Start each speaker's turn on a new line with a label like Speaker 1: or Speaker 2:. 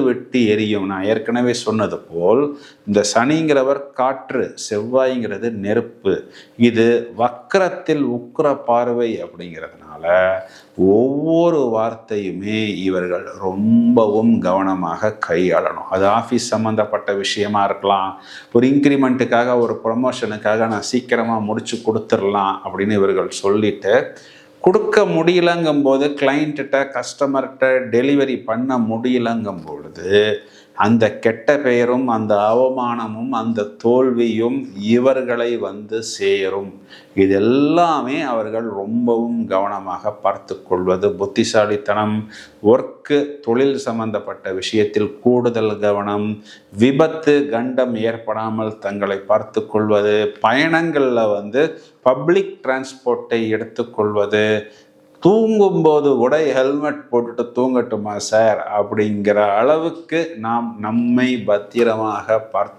Speaker 1: வெட்டி எரியும். நான் ஏற்கனவே சொன்னது போல் இந்த சனிங்கிறவர் காற்று செவ்வாய்ங்கிறது நெருப்பு. இது வக்கரத்தில் உக்கிர பார்வை அப்படிங்கிறதுனால ஒவ்வொரு வார்த்தையுமே இவர்கள் ரொம்பவும் கவனமாக கையாளணும். அது ஆஃபீஸ் சம்மந்தப்பட்ட விஷயமா இருக்கலாம். ஒரு இன்க்ரிமெண்ட்டுக்காக ஒரு ப்ரொமோஷனுக்காக நான் சீக்கிரமாக முடிச்சு கொடுத்துடலாம் அப்படின்னு இவர்கள் சொல்லிட்டு கொடுக்க முடியலங்கும் போது கிளைண்ட்டிட்ட கஸ்டமர்கிட்ட டெலிவரி பண்ண முடியலங்கும் பொழுது அந்த கெட்ட பெயரும் அந்த அவமானமும் அந்த தோல்வியும் இவர்களை வந்து சேரும். இது எல்லாமே அவர்கள் ரொம்பவும் கவனமாக பார்த்து கொள்வது. புத்திசாலித்தனம் ஒர்க்கு தொழில் சம்பந்தப்பட்ட விஷயத்தில் கூடுதல் கவனம் விபத்து கண்டம் ஏற்படாமல் தங்களை பார்த்து கொள்வது பயணங்களில் வந்து பப்ளிக் டிரான்ஸ்போர்ட்டை எடுத்துக்கொள்வது தூங்கும்போது கூட ஹெல்மெட் போட்டுட்டு தூங்கட்டுமா சார் அப்படிங்கிற அளவுக்கு நாம் நம்மை பத்திரமாக பார்த்து